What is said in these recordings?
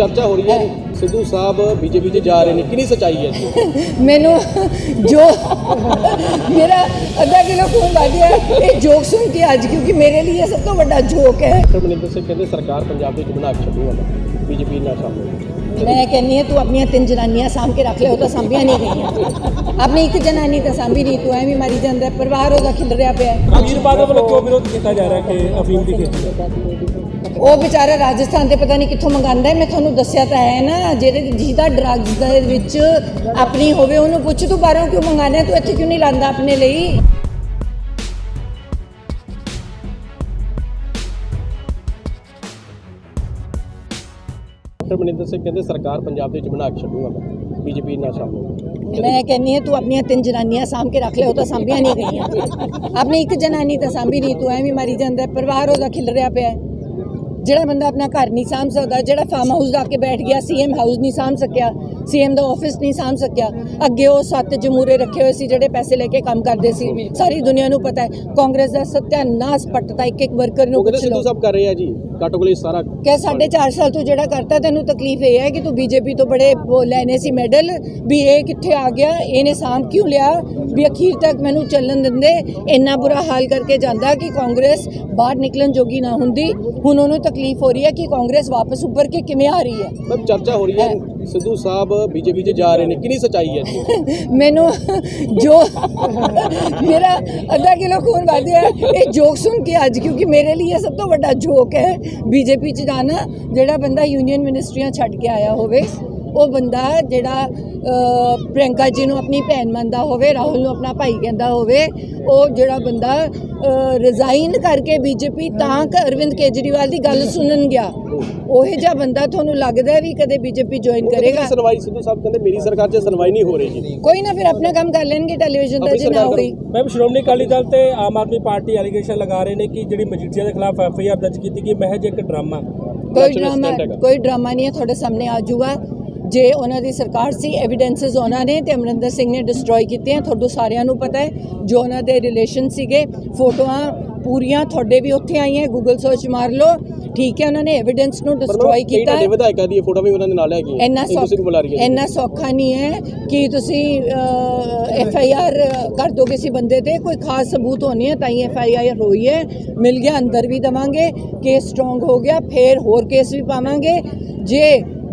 ਚਰਚਾ ਹੋ ਰਹੀ ਹੈ ਸਿੱਧੂ ਸਾਹਿਬ ਬੀਜੇਪੀ 'ਚ ਜਾ ਰਹੇ ਨੇ। ਕਿੰਨੀ ਸੱਚਾਈ ਹੈ ਜੀ। ਮੈਨੂੰ ਜੋ ਮੇਰਾ ਅੱਧਾ ਕਿਲੋ ਖੂਨ ਵੱਧ ਗਿਆ। ਇਹ ਜੋਕ ਸੁਣ ਕੇ ਅੱਜ ਕਿਉਂਕਿ ਮੇਰੇ ਲਈ ਇਹ ਸਭ ਤੋਂ ਵੱਡਾ ਜੋਕ ਹੈ। ਡਾਕਟਰ ਮਨਿੰਦਰ ਸਿੰਘ ਕਹਿੰਦੇ ਸਰਕਾਰ ਪੰਜਾਬ ਦੇ ਵਿੱਚ ਬਣਾ ਕੇ ਛੱਡੂਗਾ ਮੈਂ ਬੀਜੇਪੀ ਨਾਲ ਸ਼ਾਮਲ ਮੈਂ ਕਹਿੰਨੀ ਹਾਂ ਤੂੰ ਆਪਣੀਆਂ ਤਿੰਨ ਜਨਾਨੀਆਂ ਸਾਂਭ ਕੇ ਰੱਖ ਲੈ ਉਹ ਤਾਂ ਸਾਂਭੀਆਂ ਨਹੀਂ ਗਈਆਂ। ਆਪਣੀ ਇੱਕ ਜਨਾਨੀ ਤਾਂ ਸਾਂਭੀ ਨਹੀਂ ਤੂੰ ਐਵੇਂ ਮਾਰੀ ਜਾਂਦਾ। ਪਰਿਵਾਰ ਉਹਦਾ ਖਿਲ ਰਿਹਾ ਪਿਆ। ਅਮੀਰ ਬਾਦਲ ਵੱਲੋਂ ਕਿਉਂ ਵਿਰੋਧ ਕੀਤਾ ਜਾ ਰਿਹਾ ਕਿ ਅਫੀਮ ਦੀ ਖੇਤੀ? ਉਹ ਵਿਚਾਰਾ ਰਾਜਸਥਾਨ ਦੇ ਪਤਾ ਨਹੀਂ ਕਿੱਥੋਂ ਮੰਗਾਉਂਦਾ ਹੈ। ਮੈਂ ਤੁਹਾਨੂੰ ਦੱਸਿਆ ਤਾਂ ਹੈ ਨਾ ਜਿਹੜੇ ਜਿਹਦਾ ਡਰੱਗਸ ਦੇ ਵਿੱਚ ਆਪਣੀ ਹੋਵੇ ਉਹਨੂੰ ਪੁੱਛ ਤੂੰ ਬਾਹਰੋਂ ਕਿਉਂ ਮੰਗਾਣਾ ਤੂੰ ਇੱਥੇ ਕਿਉਂ ਨਹੀਂ ਲਾਂਦਾ ਆਪਣੇ ਲਈ ਡਾਕਟਰ ਮਨਿੰਦਰ ਸਿੰਘ ਕਹਿੰਦੇ ਸਰਕਾਰ ਪੰਜਾਬ ਦੇ ਵਿੱਚ ਬਣਾ ਕੇ ਛੱਡੂਗਾ ਮੈਂ ਬੀਜੇਪੀ ਨਾਲ ਸ਼ਾਮਲ ਮੈਂ ਕਹਿੰਨੀ ਹਾਂ ਤੂੰ ਆਪਣੀਆਂ ਤਿੰਨ ਜਨਾਨੀਆਂ ਸਾਂਭ ਕੇ ਰੱਖ ਲੈ ਉਹ ਤਾਂ ਸਾਂਭੀਆਂ ਨਹੀਂ ਗਈਆਂ ਆਪਣੀ ਇੱਕ ਜਨਾਨੀ ਤਾਂ ਸਾਂਭੀ ਨਹੀਂ ਤੂੰ ਐਵੇਂ ਮਾਰੀ ਜਾਂਦਾ। ਪਰਿਵਾਰ ਉਹਦਾ ਖਿਲ ਰਿਹਾ ਪਿਆ ਹੈ। ਜਿਹੜਾ ਬੰਦਾ ਆਪਣਾ ਘਰ ਨਹੀਂ ਸਾਂਭ ਸਕਦਾ, ਜਿਹੜਾ ਫਾਰਮ ਹਾਊਸ ਜਾ ਕੇ ਬੈਠ ਗਿਆ ਸੀਐਮ ਹਾਊਸ ਨਹੀਂ ਸਾਂਭ ਸਕਿਆ ਸੀਐਮ ਦਾ ਆਫਿਸ ਨਹੀਂ ਸਾਂਭ ਸਕਿਆ। ਅੱਗੇ ਉਹ ਸੱਤ ਜਮੂਰੇ ਰੱਖੇ ਹੋਏ ਸੀ ਜਿਹੜੇ ਪੈਸੇ ਲੈ ਕੇ ਕੰਮ ਕਰਦੇ ਸੀ। ਸਾਰੀ ਦੁਨੀਆ ਨੂੰ ਪਤਾ ਹੈ ਕਾਂਗਰਸ ਦਾ ਸਤਿਆਨਾਸ਼ ਪੱਟਦਾ ਇੱਕ ਇੱਕ ਵਰਕਰ ਨੂੰ ਪੁੱਛ ਲਓ। ਸਾਹਿਬ ਕਰ ਰਹੇ ਆ ਜੀ ਕਾਟੋ ਕੋਲੇ ਸਾਰਾ ਕਿ ਸਾਢੇ ਚਾਰ ਸਾਲ ਤੋਂ ਜਿਹੜਾ ਕਰਤਾ ਤੈਨੂੰ ਤਕਲੀਫ ਇਹ ਹੈ ਕਿ ਤੂੰ ਬੀਜੇਪੀ ਤੋਂ ਬੜੇ ਲੈਣੇ ਸੀ ਮੈਡਲ ਵੀ ਇਹ ਕਿੱਥੇ ਆ ਗਿਆ ਇਹਨੇ ਸਾਂਭ ਕਿਉਂ ਲਿਆ? ਵੀ ਅਖੀਰ ਤੱਕ ਮੈਨੂੰ ਚੱਲਣ ਦਿੰਦੇ ਇੰਨਾ ਬੁਰਾ ਹਾਲ ਕਰਕੇ ਜਾਂਦਾ ਕਿ ਕਾਂਗਰਸ ਬਾਹਰ ਨਿਕਲਣ ਜੋਗੀ ਨਾ ਹੁੰਦੀ। ਹੁਣ ਉਹਨੂੰ ਤਕਲੀਫ ਹੋ ਰਹੀ ਹੈ ਕਿ ਕਾਂਗਰਸ ਵਾਪਸ ਉੱਭਰ ਕੇ ਕਿਵੇਂ ਆ ਰਹੀ ਹੈ? ਚਰਚਾ ਹੋ ਰਹੀ ਹੈ। ਸਿੱਧੂ ਸਾਹਿਬ ਬੀਜੇਪੀ 'ਚ ਜਾ ਰਹੇ ਨੇ ਕਿੰਨੀ ਸੱਚਾਈ ਹੈ ਜੀ? ਮੈਨੂੰ ਜੋ ਮੇਰਾ ਅੱਧਾ ਕਿਲੋ ਖੂਨ ਵੱਧ ਗਿਆ ਇਹ ਜੋਕ ਸੁਣ ਕੇ ਅੱਜ, ਕਿਉਂਕਿ ਮੇਰੇ ਲਈ ਇਹ ਸਭ ਤੋਂ ਵੱਡਾ ਜੋਕ ਹੈ ਬੀਜੇਪੀ ਚ ਜਾਣਾ, ਜਿਹੜਾ ਬੰਦਾ ਯੂਨੀਅਨ ਮਿਨਿਸਟਰੀਆਂ ਛੱਡ ਕੇ ਆਇਆ ਹੋਵੇ। ਉਹ ਬੰਦਾ ਜਿਹੜਾ ਅਹ, ਪ੍ਰਿਯੰਕਾ ਜੀ ਨੂੰ ਆਪਣੀ ਭੈਣ ਮੰਨਦਾ ਹੋਵੇ ਰਾਹੁਲ ਨੂੰ ਆਪਣਾ ਭਾਈ ਕਹਿੰਦਾ ਹੋਵੇ ਉਹ ਜਿਹੜਾ ਬੰਦਾ ਰਿਜ਼ਾਈਨ ਕਰਕੇ ਬੀਜੇਪੀ ਤਾਂ ਕਿ ਅਰਵਿੰਦ ਕੇਜਰੀਵਾਲ ਦੀ ਗੱਲ ਸੁਣਨ ਗਿਆ। ਉਹ ਜਿਹਾ ਬੰਦਾ ਤੁਹਾਨੂੰ ਲੱਗਦਾ ਵੀ ਕਦੇ ਬੀਜੇਪੀ ਜੁਆਇਨ ਕਰੇਗਾ? ਸੁਣਵਾਈ ਸਿੱਧੂ ਸਾਹਿਬ ਕਹਿੰਦੇ ਮੇਰੀ ਸਰਕਾਰ 'ਚ ਸੁਣਵਾਈ ਨਹੀਂ ਹੋ ਰਹੀ ਜੀ। ਕੋਈ ਨਾ ਫਿਰ ਆਪਣਾ ਕੰਮ ਕਰ ਲੈਣਗੇ ਟੈਲੀਵਿਜ਼ਨ ਦਾ ਜੇ ਨਾ ਹੋਈ। ਮੈਮ ਸ਼੍ਰੋਮਣੀ ਅਕਾਲੀ ਦਲ ਤੇ ਆਮ ਆਦਮੀ ਪਾਰਟੀ ਐਲੀਗੇਸ਼ਨ ਲਗਾ ਰਹੇ ਨੇ ਕਿ ਜਿਹੜੀ ਮਜੀਠੀਆ ਦੇ ਖਿਲਾਫ ਐਫ ਆਈ ਆਰ ਦਰਜ ਕੀਤੀ ਗਈ ਮਹਿਜ ਇੱਕ ਡਰਾਮਾ। ਕੋਈ ਡਰਾਮਾ। ਕੋਈ ਡਰਾਮਾ ਨਹੀਂ ਹੈ ਤੁਹਾਡੇ ਸਾਹਮਣੇ ਆ ਜਾਊਗਾ। ਜੇ ਉਹਨਾਂ ਦੀ ਸਰਕਾਰ ਸੀ ਐਵੀਡੈਂਸਸ ਉਹਨਾਂ ਨੇ ਤੇ ਅਮਰਿੰਦਰ ਸਿੰਘ ਨੇ ਡਿਸਟਰੋਏ ਕੀਤੇ ਆ ਤੁਹਾਨੂੰ ਸਾਰਿਆਂ ਨੂੰ ਪਤਾ ਹੈ ਜੋ ਉਹਨਾਂ ਦੇ ਰਿਲੇਸ਼ਨ ਸੀਗੇ ਫੋਟੋਆਂ ਪੂਰੀਆਂ ਤੁਹਾਡੇ ਵੀ ਉੱਥੇ ਆਈਆਂ ਗੂਗਲ ਸਰਚ ਮਾਰ ਲਓ। ਠੀਕ ਹੈ ਉਹਨਾਂ ਨੇ ਐਵੀਡੈਂਸ ਨੂੰ ਡਿਸਟਰੋਏ ਕੀਤਾ। ਹੈ ਵਿਧਾਇਕਾਂ ਦੀ ਫੋਟੋ ਵੀ ਉਹਨਾਂ ਦੇ ਨਾਲ ਹੈਗੀ ਇੰਨਾ ਇੰਦੂ ਸਿੰਘ ਬੁਲਾ ਰਹੀ ਸੌਖਾ ਹੈ ਇੰਨਾ ਸੌਖਾ ਨਹੀਂ ਹੈ ਕਿ ਤੁਸੀਂ ਐਫ ਆਈ ਆਰ ਕਰ ਦੋ ਕਿਸੇ ਬੰਦੇ ਤੇ। ਕੋਈ ਖਾਸ ਸਬੂਤ ਹੋਣੀ ਹੈ ਤਾਂ ਹੀ ਐਫ ਆਈ ਆਰ ਹੋਈ ਹੈ। ਮਿਲ ਗਿਆ ਅੰਦਰ ਵੀ ਦਵਾਂਗੇ। ਕੇਸ ਸਟਰੋਂਗ ਹੋ ਗਿਆ ਫਿਰ ਹੋਰ ਕੇਸ ਵੀ ਪਾਵਾਂਗੇ। ਜੇ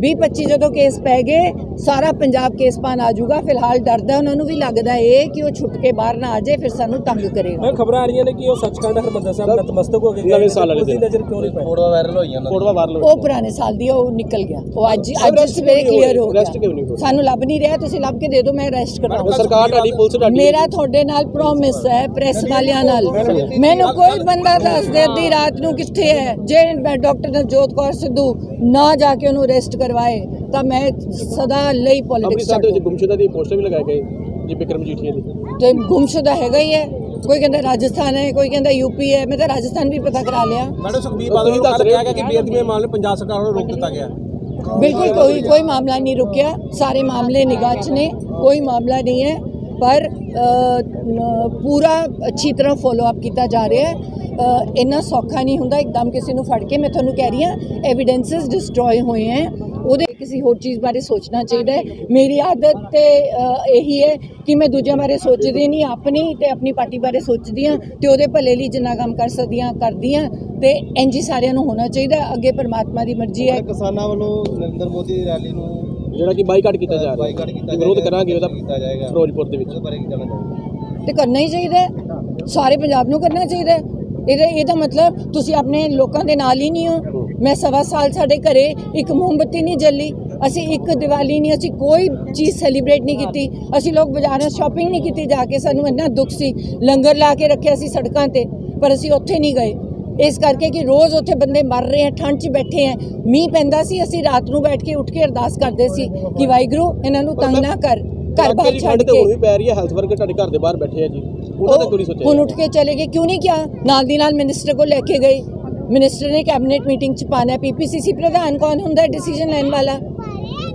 20 25 ਜਦੋਂ ਕੇਸ ਪੈ ਗਏ ਸਾਰਾ ਪੰਜਾਬ ਕੇਸ ਪਾਣ ਆ ਜਾਊਗਾ। ਫਿਲਹਾਲ ਡਰਦਾ ਉਹਨਾਂ ਨੂੰ ਵੀ ਲੱਗਦਾ ਇਹ ਕਿ ਉਹ ਛੁੱਟ ਕੇ ਬਾਹਰ ਨਾ ਆ ਜਾਏ ਫਿਰ ਸਾਨੂੰ ਤੰਗ ਕਰੇਗਾ। ਮੈਂ ਖਬਰਾਂ ਆ ਰਹੀਆਂ ਨੇ ਕਿ ਉਹ ਸੱਚਖੰਡ ਹਰਮੰਦਰ ਸਾਹਿਬ ਨਤਮਸਤਕ ਹੋ ਗਏ ਨਵੇਂ ਸਾਲ ਵਾਲੇ ਦਿਨ। ਨਜ਼ਰ ਕਿਉਂ ਨਹੀਂ ਪਈ ਫੋਟੋਆਂ ਵਾਇਰਲ ਹੋਈਆਂ ਫੋਟੋਆਂ ਵਾਇਰਲ ਉਹ ਪੁਰਾਣੇ ਸਾਲ ਦੀ ਉਹ ਨਿਕਲ ਗਿਆ। ਉਹ ਅੱਜ ਅੱਜ ਸਵੇਰੇ ਕਲੀਅਰ ਹੋ? ਗਿਆ? ਸਾਨੂੰ ਲੱਭ ਨਹੀਂ ਰਿਹਾ ਤੁਸੀਂ ਲੱਭ ਕੇ ਦੇ ਦਿਓ ਮੈਂ ਅਰੈਸਟ ਕਰਾਂਗਾ ਸਰਕਾਰ ਤੁਹਾਡੀ ਪੁਲਿਸ ਤੁਹਾਡੀ ਮੇਰਾ ਤੁਹਾਡੇ ਨਾਲ ਪ੍ਰੋਮਿਸ ਹੈ ਪ੍ਰੈਸ ਵਾਲਿਆਂ ਨਾਲ। ਮੈਨੂੰ ਕੋਈ ਬੰਦਾ ਦੱਸ ਦੇ ਅੱਧੀ ਰਾਤ ਨੂੰ ਕਿੱਥੇ ਹੈ? ਜੇ ਮੈਂ ਡਾਕਟਰ ਨਵਜੋਤ ਕੌਰ ਸਿੱਧੂ ਨਾ ਜਾ ਕੇ ਉਹਨੂੰ ਅਰੈਸਟ ਕਰਵਾਏ ਤਾਂ ਮੈਂ ਸਦਾ ਲਈ ਪੋਲਿਟਿਕਸ ਦੇ ਵਿੱਚ ਗੁੰਮਸ਼ੁਦਾ ਦੀ ਪੋਸਟਰ ਵੀ ਲਗਾਏ ਗਏ ਜੀ ਬਿਕਰਮ ਜੀਠੀਆ ਦੀ। ਤੇ ਗੁੰਮਸ਼ੁਦਾ ਹੈਗਾ ਹੀ ਹੈ। ਕੋਈ ਕਹਿੰਦਾ ਰਾਜਸਥਾਨ ਹੈ ਕੋਈ ਕਹਿੰਦਾ ਯੂਪੀ ਹੈ ਮੈਂ ਤਾਂ ਰਾਜਸਥਾਨ ਵੀ ਪਤਾ ਕਰਾ ਲਿਆ। ਮੈਡਮ ਸੁਖਬੀਰ ਬਾਦਲ ਜੀ ਦੱਸ ਰਿਹਾ ਕਿ ਬੇਅਦਬੀ ਮਾਮਲੇ ਪੰਜਾਬ ਸਰਕਾਰ ਵੱਲੋਂ ਰੋਕ ਦਿੱਤਾ ਗਿਆ। ਬਿਲਕੁਲ ਕੋਈ ਕੋਈ ਮਾਮਲਾ ਨਹੀਂ ਰੁਕਿਆ। ਸਾਰੇ ਮਾਮਲੇ ਨਿਗਾਹ 'ਚ ਨੇ ਕੋਈ ਮਾਮਲਾ ਨਹੀਂ ਹੈ। ਪਰ ਨ- ਪੂਰਾ ਅੱਛੀ ਤਰ੍ਹਾਂ ਫੋਲੋ ਅਪ ਕੀਤਾ ਜਾ ਰਿਹਾ ਹੈ। ਇੰਨਾ ਸੌਖਾ ਨਹੀਂ ਹੁੰਦਾ ਇੱਕਦਮ ਕਿਸੇ ਨੂੰ ਫੜ ਕੇ ਮੈਂ ਤੁਹਾਨੂੰ ਕਹਿ ਰਹੀ ਹਾਂ ਐਵੀਡੈਂਸਸ ਡਿਸਟਰੋਏ ਹੋਏ ਹੈ। ਉਹਦੇ ਕਿਸੇ ਹੋਰ ਚੀਜ਼ ਬਾਰੇ ਸੋਚਣਾ ਚਾਹੀਦਾ ਹੈ। ਮੇਰੀ ਆਦਤ ਤੇ ਇਹੀ ਹੈ ਕਿ ਮੈਂ ਦੂਜਿਆਂ ਬਾਰੇ ਸੋਚਦੀ ਨਹੀਂ ਆਪਣੀ ਤੇ ਆਪਣੀ ਪਾਰਟੀ ਬਾਰੇ ਸੋਚਦੀ ਹਾਂ ਤੇ ਉਹਦੇ ਭਲੇ ਲਈ ਜਿੰਨਾ ਕੰਮ ਕਰ ਸਕਦੀ ਹਾਂ ਕਰਦੀ ਹਾਂ ਤੇ ਹੀ ਸਾਰਿਆਂ ਨੂੰ ਹੋਣਾ ਚਾਹੀਦਾ। ਹੈ। ਅੱਗੇ ਪਰਮਾਤਮਾ ਦੀ ਮਰਜ਼ੀ ਹੈ। ਕਿਸਾਨਾਂ ਵੱਲੋਂ ਨਰਿੰਦਰ ਮੋਦੀ ਦੀ ਰੈਲੀ ਨੂੰ ਜਿਹੜਾ ਕਿ ਬਾਈਕਾਟ ਕੀਤਾ ਜਾ ਰਿਹਾ ਬਾਈਕਾਟ ਕੀਤਾ ਕਿ ਵਿਰੋਧ ਕਰਾਂਗੇ ਉਹਦਾ ਕੀਤਾ ਜਾਏਗਾ। ਫਿਰੋਜ਼ਪੁਰ ਦੇ ਵਿੱਚ। ਉਹਦੇ ਬਾਰੇ ਕੀ ਕਹਿਣਾ ਚਾਹੁੰਦੇ ਤੇ ਕਰਨਾ ਹੀ ਚਾਹੀਦਾ ਹੈ। ਸਾਰੇ ਪੰਜਾਬ ਨੂੰ ਕਰਨਾ ਚਾਹੀਦਾ ਹੈ। ਇਹਦਾ ਇਹਦਾ ਮਤਲਬ ਤੁਸੀਂ ਆਪਣੇ ਲੋਕਾਂ ਦੇ ਨਾਲ ਹੀ ਨਹੀਂ ਹੋ। ਮੈਂ ਸਵਾ ਸਾਲ ਸਾਡੇ ਘਰੇ ਇੱਕ ਮੋਮਬੱਤੀ ਨਹੀਂ ਜੱਲੀ। ਅਸੀਂ ਇੱਕ ਦੀਵਾਲੀ ਨਹੀਂ ਅਸੀਂ ਕੋਈ ਚੀਜ਼ ਸੈਲੀਬ੍ਰੇਟ ਨਹੀਂ ਕੀਤੀ। ਅਸੀਂ ਲੋਕ ਬਾਜ਼ਾਰਾਂ ਸ਼ਾਪਿੰਗ ਨਹੀਂ ਕੀਤੀ ਜਾ ਕੇ। ਸਾਨੂੰ ਇੰਨਾ ਦੁੱਖ ਸੀ। ਲੰਗਰ ਲਾ ਕੇ ਰੱਖਿਆ ਸੀ ਸੜਕਾਂ ਤੇ ਪਰ ਅਸੀਂ ਉੱਥੇ ਨਹੀਂ ਗਏ। ਇਸ ਕਰਕੇ ਕਿ ਰੋਜ਼ ਉੱਥੇ ਬੰਦੇ ਮਰ ਰਹੇ ਆ ਠੰਡ 'ਚ ਬੈਠੇ ਆ। ਮੀਂਹ ਪੈਂਦਾ ਸੀ ਅਸੀਂ ਰਾਤ ਨੂੰ ਬੈਠ ਕੇ ਉੱਠ ਕੇ ਅਰਦਾਸ ਕਰਦੇ ਸੀ ਕਿ ਵਾਹਿਗੁਰੂ ਇਹਨਾਂ ਨੂੰ ਤੰਗ ਨਾ ਕਰ। ਘਰ ਬਾਹਰ ਛੱਡ ਕੇ। ਹੁਣ ਵੀ ਪੈ ਰਹੀ ਹੈ ਹੈਲਥ ਵਰਕਰ ਤੁਹਾਡੇ ਘਰ ਦੇ ਬਾਹਰ ਬੈਠੇ ਆ ਜੀ। ਉਹਨਾਂ ਦਾ ਕਿਉਂ ਨਹੀਂ ਸੋਚਿਆ ਹੁਣ ਉੱਠ ਕੇ ਚਲੇ ਗਏ। ਕਿਉਂ ਨਹੀਂ ਕਿਹਾ? ਨਾਲ ਦੀ ਨਾਲ ਮਿਨਿਸਟਰ ਕੋਲ ਲੈ ਕੇ ਗਏ। ਮਿਨਿਸਟਰ ਨੇ ਕੈਬਨਿਟ ਮੀਟਿੰਗ ਚ ਪਾਣਾ। ਪੀਪੀਸੀਸੀ ਪ੍ਰਧਾਨ ਕੌਣ ਹੁੰਦਾ ਡਿਸੀਜਨ ਲੈਣ ਵਾਲਾ?